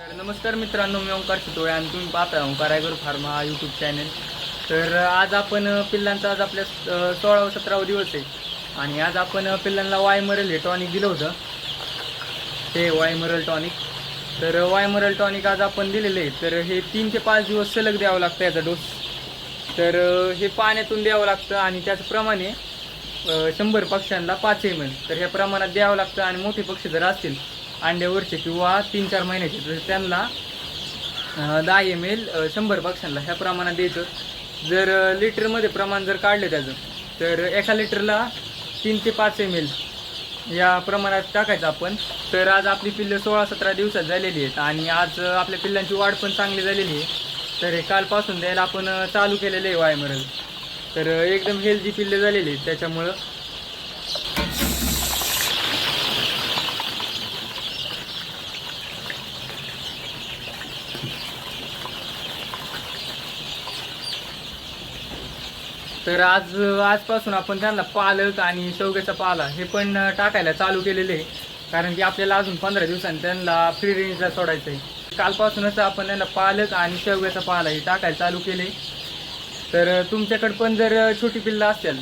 तर नमस्कार मित्रांनो मी ओंकार शितोळे आणि तुम्ही पाहता Omkar Aygar pharma YouTube channel तर आज आपण पिल्लांचा आज आपल्या सोळावं सोळावा सतरावा दिवस आहे. आणि आज आपण पिल्लांना वायमरल हे टॉनिक दिलं होतं. ते वायमरल टॉनिक तर वायमरल टॉनिक आज आपण दिलेले आहे तर हे तीन ते पाच दिवस सलग द्यावं लागतं याचा डोस तर हे पाण्यातून द्यावं लागतं आणि त्याचप्रमाणे शंभर पक्ष्यांना पाच एम एल तर ह्या प्रमाणात द्यावं लागतं आणि मोठे पक्षी जर असतील अंड्यावरचे किंवा तीन चार महिन्याचे तर त्यांना दहा एम एल शंभर पक्ष्यांना ह्या प्रमाणात द्यायचं. जर लिटरमध्ये प्रमाण जर काढलं त्याचं तर एका लिटरला तीन ते पाच एम एल या प्रमाणात टाकायचं आपण. तर आज आपली पिल्लं सोळा सतरा दिवसात झालेली आहेत आणि आज आपल्या पिल्लांची वाढ पण चांगली झालेली आहे. तर हे कालपासून द्यायला आपण चालू केलेलं आहे वायमरल. तर एकदम हेल्दी पिल्ले झालेली आहेत त्याच्यामुळं तर आज आजपासून आपण त्यांना पालक आणि शेवग्याचा पाला हे पण टाकायला चालू केलेले आहे. कारण की आपल्याला अजून पंधरा दिवसांनी त्यांना फ्री रेंजला सोडायचं आहे कालपासूनच आपण त्यांना पालक आणि शेवग्याचा पाला हे टाकायला चालू केले. तर तुमच्याकडे पण जर छोटी पिल्लं असतील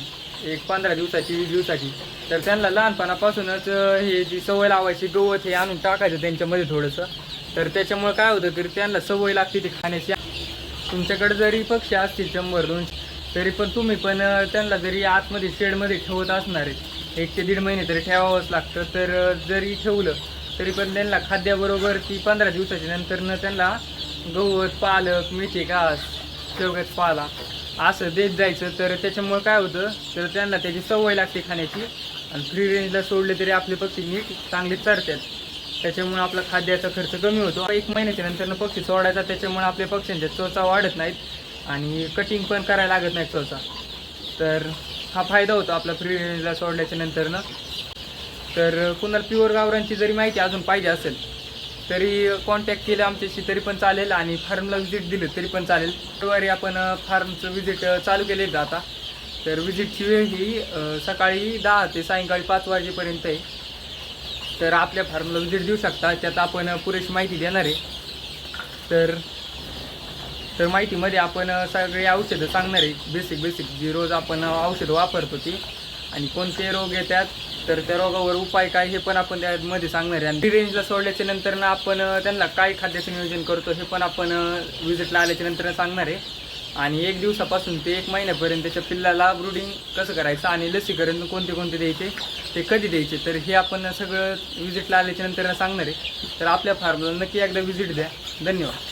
एक पंधरा दिवसाची वीस दिवसाची तर त्यांना लहानपणापासूनच हे जी सवय लावायची गवत हे आणून टाकायचं त्यांच्यामध्ये थोडंसं. तर त्याच्यामुळे काय होतं तरी त्यांना सवय लागते ती खाण्याची. तुमच्याकडे जरी पक्षी असतील शंभर दोनशे तरी पण तुम्ही पण त्यांना जरी आतमध्ये शेडमध्ये ठेवत असणार आहे एक ते दीड महिने तरी ठेवावंच लागतं. तर जरी ठेवलं तरी पण त्यांना खाद्याबरोबर ती पंधरा दिवसाच्या नंतरनं त्यांना गवत पालक मेथी घास शेवग्यात पाला असं देत जायचं. तर त्याच्यामुळं काय होतं तर त्यांना त्याची सवय लागते खाण्याची. आणि फ्री रेंजला सोडले तरी आपले पक्षी नीट चांगले चरतात. त्याच्यामुळे आपला खाद्याचा खर्च कमी होतो. एक महिन्याच्या नंतर पक्षी सोडायचा त्याच्यामुळे आपल्या पक्ष्यांच्या चोचा वाढत नाहीत आणि कटिंग पण करायला लागत नाही चोचा. तर हा फायदा होतो आपला फ्री रेंजला सोडल्याच्या नंतरनं. तर कुणाला प्युअर गावरांची जरी माहिती अजून पाहिजे असेल तरी कॉन्टॅक्ट केलं आमच्याशी तरी पण चालेल आणि फार्मला व्हिजिट दिलं तरी पण चालेल. फेब्रुवारी आपण फार्मचं व्हिजिट चालू केले आता. तर व्हिजिटची वेळ ही सकाळी दहा ते सायंकाळी पाच वाजेपर्यंत आहे. तर आपल्या फार्मला विजिट देऊ शकता. त्यात आपण पुरेशी माहिती देणार आहे. तर तर माहितीमध्ये आपण सगळी औषधं सांगणार आहे. बेसिक बेसिक जी रोज आपण औषधं वापरतो ती. आणि कोणते रोग येतात तर त्या रोगावर उपाय काय हे पण आपण त्यामध्ये सांगणार आहे. आणि रेंजला सोडल्याच्या नंतर आपण त्यांना काय खाद्याचं नियोजन करतो हे पण आपण विजिटला आल्याच्यानंतर सांगणार आहे. आणि एक दिवसापासून ते एक महिन्यापर्यंत त्याच्या पिल्लाला ब्रुडिंग कसं करायचं आणि लसीकरण कोणते कोणते द्यायचे ते कधी द्यायचे? तर हे आपण सगळं विजिटला आल्याच्यानंतर सांगणार आहे. तर आपल्या फार्मला नक्की एकदा व्हिजिट द्या. धन्यवाद.